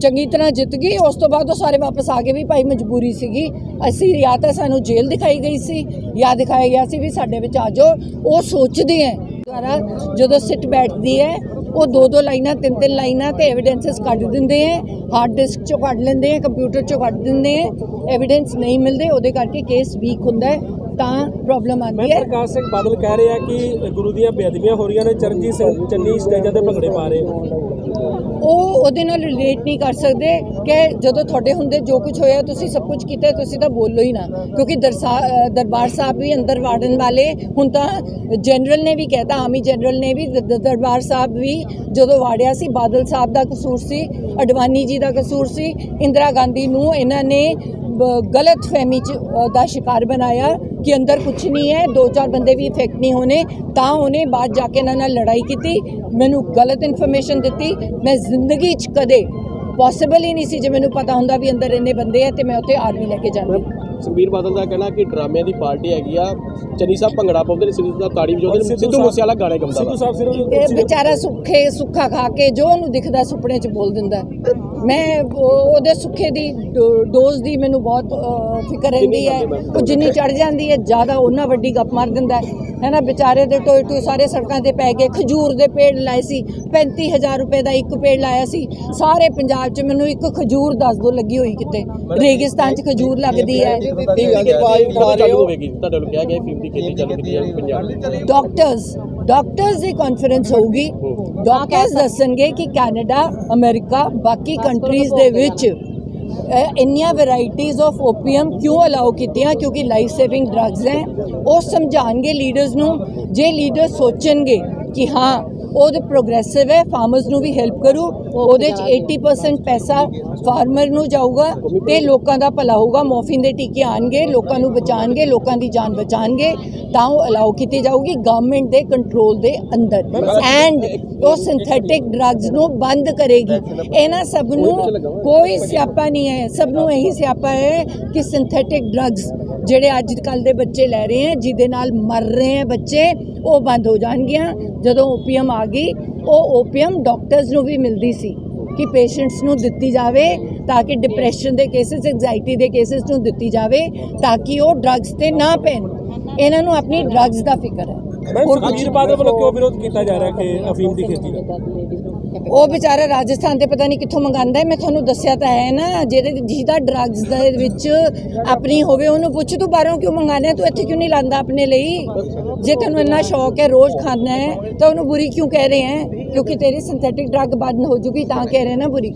ਚੰਗੀ ਤਰ੍ਹਾਂ ਜਿੱਤ ਗਈ, ਉਸ ਤੋਂ ਬਾਅਦ ਉਹ ਸਾਰੇ ਵਾਪਸ ਆ ਗਏ ਵੀ ਭਾਈ ਮਜਬੂਰੀ ਸੀਗੀ। ਅਸੀਂ ਜਾਂ ਤਾਂ ਸਾਨੂੰ ਜੇਲ੍ਹ ਦਿਖਾਈ ਗਈ ਸੀ, ਜਾਂ ਦਿਖਾਇਆ ਗਿਆ ਸੀ ਵੀ ਸਾਡੇ ਵਿੱਚ ਆ ਜਾਓ। ਉਹ ਸੋਚਦੇ ਹੈ ਦੁਆਰਾ ਜਦੋਂ ਸਿੱਟ ਬੈਠਦੀ ਹੈ ਉਹ ਦੋ ਦੋ ਲਾਈਨਾਂ, ਤਿੰਨ ਤਿੰਨ ਲਾਈਨਾਂ ਤੇ ਐਵੀਡੈਂਸਸ ਕੱਢ ਦਿੰਦੇ ਹੈ ਹਾਰਡ ਡਿਸਕ ਚੋਂ ਕੱਢ ਲੈਂਦੇ ਹੈ ਕੰਪਿਊਟਰ ਚੋਂ ਕੱਢ ਦਿੰਦੇ ਹੈ ਐਵੀਡੈਂਸ ਨਹੀਂ ਮਿਲਦੇ, ਉਹਦੇ ਕਰਕੇ ਕੇਸ ਵੀਕ ਹੁੰਦਾ ਹੈ ਤਾਂ ਪ੍ਰੋਬਲਮ ਆਉਂਦੀ ਹੈ। ਪ੍ਰਕਾਸ਼ ਸਿੰਘ ਬਾਦਲ ਕਹਿ ਰਿਹਾ ਕਿ ਗੁਰੂ ਦੀਆਂ ਬੇਅਦਬੀਆਂ ਹੋ ਰਹੀਆਂ ਨੇ ਚਰਨਜੀਤ ਸਿੰਘ ਚੰਨੀ ਸਟੇਜਾਂ ਤੇ ਭੰਗੜੇ ਪਾ ਰਹੇ ਉਹ ਉਹਦੇ ਨਾਲ ਰਿਲੇਟ ਨਹੀਂ ਕਰ ਸਕਦੇ ਕਿ ਜਦੋਂ ਤੁਹਾਡੇ ਹੁੰਦੇ ਜੋ ਕੁਝ ਹੋਇਆ ਤੁਸੀਂ ਸਭ ਕੁਝ ਕੀਤਾ ਤੁਸੀਂ ਤਾਂ ਬੋਲੋ ਹੀ ਨਾ। ਕਿਉਂਕਿ ਦਰਬਾਰ ਸਾਹਿਬ ਵੀ ਅੰਦਰ ਵਾੜਨ ਵਾਲੇ ਹੁਣ ਤਾਂ ਜਨਰਲ ਨੇ ਵੀ ਕਹਿਤਾ ਆਰਮੀ ਜਨਰਲ ਨੇ ਵੀ ਦਰਬਾਰ ਸਾਹਿਬ ਵੀ ਜਦੋਂ ਵਾੜਿਆ ਸੀ ਬਾਦਲ ਸਾਹਿਬ ਦਾ ਕਸੂਰ ਸੀ ਅਡਵਾਨੀ ਜੀ ਦਾ ਕਸੂਰ ਸੀ ਇੰਦਰਾ ਗਾਂਧੀ ਨੂੰ ਇਹਨਾਂ ਨੇ ਗਲਤ ਫਹਿਮੀ ਚ ਦਾ ਸ਼ਿਕਾਰ ਬਣਾਇਆ ਕਿ ਅੰਦਰ ਕੁਝ ਨਹੀਂ ਹੈ, ਦੋ ਚਾਰ ਬੰਦੇ ਵੀ ਇਫੈਕਟ ਨਹੀਂ ਹੋਣੇ, ਤਾਂ ਉਹਨੇ ਬਾਅਦ ਜਾ ਕੇ ਇਹਨਾਂ ਨਾਲ ਲੜਾਈ ਕੀਤੀ, ਮੈਨੂੰ ਗਲਤ ਇਨਫੋਰਮੇਸ਼ਨ ਦਿੱਤੀ, ਮੈਂ ਜ਼ਿੰਦਗੀ 'ਚ ਕਦੇ ਪੋਸੀਬਲ ਹੀ ਨਹੀਂ ਸੀ ਜੇ ਮੈਨੂੰ ਪਤਾ ਹੁੰਦਾ ਵੀ ਅੰਦਰ ਇੰਨੇ ਬੰਦੇ ਆ ਤੇ ਮੈਂ ਉੱਥੇ ਆਰਮੀ ਲੈ ਕੇ ਜਾਂਦੀ। ਸੁਖਬੀਰ ਬਾਦਲ ਦਾ ਕਹਿਣਾ ਕਿ ਡਰਾਮਿਆਂ ਦੀ ਪਾਰਟੀ ਹੈਗੀ ਆ। ਚੰਨੀ ਸਾਹਿਬ ਭੰਗੜਾ ਪਾਉਂਦੇ ਨੇ ਸਿੱਧੂ ਦਾ ਤਾੜੀ ਵਜਾਉਂਦੇ ਨੇ ਸਿੱਧੂ ਸਾਹਿਬ- ਮੂਸੇਵਾਲਾ ਗਾਣੇ ਗਾਉਂਦਾ ਸਿੱਧੂ ਸਾਹਿਬ ਸਿਰਫ ਇਹ ਵਿਚਾਰਾ ਸੁੱਖੇ ਸੁੱਖਾ ਖਾ ਕੇ ਜੋ ਉਹਨੂੰ ਦਿਖਦਾ ਸੁਪਨੇ 'ਚ ਬੋਲ ਦਿੰਦਾ। ਮੈਂ ਉਹ- ਉਹਦੇ ਸੁੱਖੇ ਦੀ ਡੋਜ਼ ਦੀ ਮੈਨੂੰ ਬਹੁਤ ਫਿਕਰ ਰਹਿੰਦੀ ਹੈ। ਉਹ ਜਿੰਨੀ ਚੜ ਜਾਂਦੀ ਹੈ ਜ਼ਿਆਦਾ ਉਹਨਾਂ ਵੱਡੀ ਗੱਪ ਮਾਰ ਦਿੰਦਾ ਹੈ। ਹੈ ਨਾ ਵਿਚਾਰੇ ਦੇ ਟੋਏ ਟੋਏ ਸਾਰੇ ਸੜਕਾਂ ਤੇ ਪੈ ਗਏ। ਖਜੂਰ ਦੇ ਪੇੜ ਲਾਏ ਸੀ 35000 ਰੁਪਏ ਦਾ ਇੱਕ ਪੇੜ ਲਾਇਆ ਸੀ। ਸਾਰੇ ਪੰਜਾਬ 'ਚ ਮੈਨੂੰ ਇੱਕ ਖਜੂਰ ਦੱਸ ਦੋ ਲੱਗੀ ਹੋਈ ਕਿਤੇ। ਰੇਗਿਸਤਾਨ 'ਚ ਖਜੂਰ ਲੱਗਦੀ ਹੈ। ਕਦੋਂ ਚਾਲੂ ਹੋਵੇਗੀ? ਤੁਹਾਡੇ ਨੂੰ ਕਿਹਾ ਗਿਆ ਫੀਮ ਦੀ ਖੇਤੀ ਚਾਲੂ ਕੀਤੀ ਜਾਵੇ ਪੰਜਾਬ ਡਾਕਟਰਸ ਡਾਕਟਰਸ ਦੀ ਕਾਨਫਰੰਸ ਹੋਊਗੀ। ਡਾਕਟਰਸ ਦੱਸਣਗੇ ਕਿ ਕੈਨੇਡਾ ਅਮਰੀਕਾ ਬਾਕੀ ਕੰਟਰੀਜ਼ ਦੇ ਵਿੱਚ ਇੰਨੀਆਂ ਵੈਰਾਈਟੀਆਂ ਆਫ ਓਪੀਅਮ ਕਿਉਂ ਅਲਾਉ ਕੀਤੀਆਂ? ਕਿਉਂਕਿ ਲਾਈਫ ਸੇਵਿੰਗ ਡਰੱਗਸ ਹੈ। ਉਹ ਸਮਝਾਣਗੇ ਲੀਡਰਸ ਨੂੰ। ਜੇ ਲੀਡਰ ਸੋਚਣਗੇ ਕਿ ਹਾਂ ਉਹ ਤੇ ਪ੍ਰੋਗਰੈਸਿਵ ਹੈ ਫਾਰਮਰਸ ਨੂੰ ਵੀ ਹੈਲਪ ਕਰੂ, ਉਹਦੇ ਚ 80% ਪੈਸਾ ਫਾਰਮਰ ਨੂੰ ਜਾਊਗਾ ਤੇ ਲੋਕਾਂ ਦਾ ਭਲਾ ਹੋਊਗਾ। ਮੋਰਫਿਨ ਦੇ ਟੀਕੇ ਆਣਗੇ ਲੋਕਾਂ ਨੂੰ ਬਚਾਣਗੇ ਲੋਕਾਂ ਦੀ ਜਾਨ ਬਚਾਣਗੇ ਤਾਂ ਉਹ ਅਲਾਉ ਕੀਤੀ ਜਾਊਗੀ ਗਵਰਨਮੈਂਟ ਦੇ ਕੰਟਰੋਲ ਦੇ ਅੰਦਰ। ਐਂਡ ਉਹ ਸਿੰਥੈਟਿਕ ਡਰੱਗਸ ਨੂੰ ਬੰਦ ਕਰੇਗੀ। ਇਹਨਾਂ ਸਭ ਨੂੰ ਕੋਈ ਸਿਆਪਾ ਨਹੀਂ ਹੈ। ਸਭ ਨੂੰ ਇਹੀ ਸਿਆਪਾ ਹੈ ਕਿ ਸਿੰਥੈਟਿਕ ਡਰੱਗਸ ਜਿਹੜੇ ਅੱਜ ਕੱਲ ਦੇ ਬੱਚੇ ਲੈ ਰਹੇ ਹੈ, ਜਿਹਦੇ ਨਾਲ ਮਰ ਰਹੇ ਹੈ ਬੱਚੇ, ਉਹ ਬੰਦ ਹੋ ਜਾਣਗੀਆਂ। ਜਦੋਂ ਓਪੀਅਮ ਆ ਗਈ ਉਹ ਓਪੀਅਮ ਡਾਕਟਰਸ ਨੂੰ ਵੀ ਮਿਲਦੀ ਸੀ ਕਿ ਪੇਸ਼ੈਂਟਸ ਨੂੰ ਦਿੱਤੀ ਜਾਵੇ ਤਾਂ ਕਿ ਡਿਪਰੈਸ਼ਨ ਦੇ ਕੇਸਿਸ ਐਂਜ਼ਾਈਟੀ ਦੇ ਕੇਸਿਸ ਨੂੰ ਦਿੱਤੀ ਜਾਵੇ ਤਾਂ ਕਿ ਉਹ ਡਰੱਗਸ ਤੇ ਨਾ ਪੈਣ। ਇਹਨਾਂ ਨੂੰ ਆਪਣੀ ਡਰੱਗਸ ਦਾ ਫਿਕਰ ਹੈ। ਹੋਰ ਸੁਖਬੀਰ ਬਾਦਲ ਵੱਲੋਂ ਕਿਉਂ ਵਿਰੋਧ ਕੀਤਾ ਜਾ ਰਿਹਾ ਕਿ ਅਫੀਮ ਦੀ ਖੇਤੀ ਦਾ? ਉਹ ਵਿਚਾਰਾ ਰਾਜਸਥਾਨ ਤੇ ਪਤਾ ਨਹੀਂ ਕਿੱਥੋਂ ਮੰਗਾਂਦਾ ਹੈ। ਮੈਂ ਤੁਹਾਨੂੰ ਦੱਸਿਆ ਤਾਂ ਹੈ ਨਾ ਜਿਹਦੇ ਜਿਹਦਾ ਡਰੱਗਸ ਦੇ ਵਿੱਚ ਆਪਣੀ ਹੋਵੇ ਉਹਨੂੰ ਪੁੱਛ ਤੂੰ ਬਾਹਰੋਂ ਕਿਉਂ ਮੰਗਾਣਾ ਤੂੰ ਇੱਥੇ ਕਿਉਂ ਨਹੀਂ ਲਾਂਦਾ ਆਪਣੇ ਲਈ? ਜੇ ਤੈਨੂੰ ਇੰਨਾ ਸ਼ੌਕ ਹੈ ਰੋਜ਼ ਖਾਣਾ ਹੈ ਤਾਂ ਉਹਨੂੰ ਬੁਰੀ ਕਿਉਂ ਕਹਿ ਰਹੇ ਹੈ? ਕਿਉਂਕਿ ਤੇਰੀ ਸਿੰਥੈਟਿਕ ਡਰੱਗ ਬੰਦ ਹੋ ਜੂਗੀ ਤਾਂ ਕਹਿ ਰਹੇ ਨਾ ਬੁਰੀ।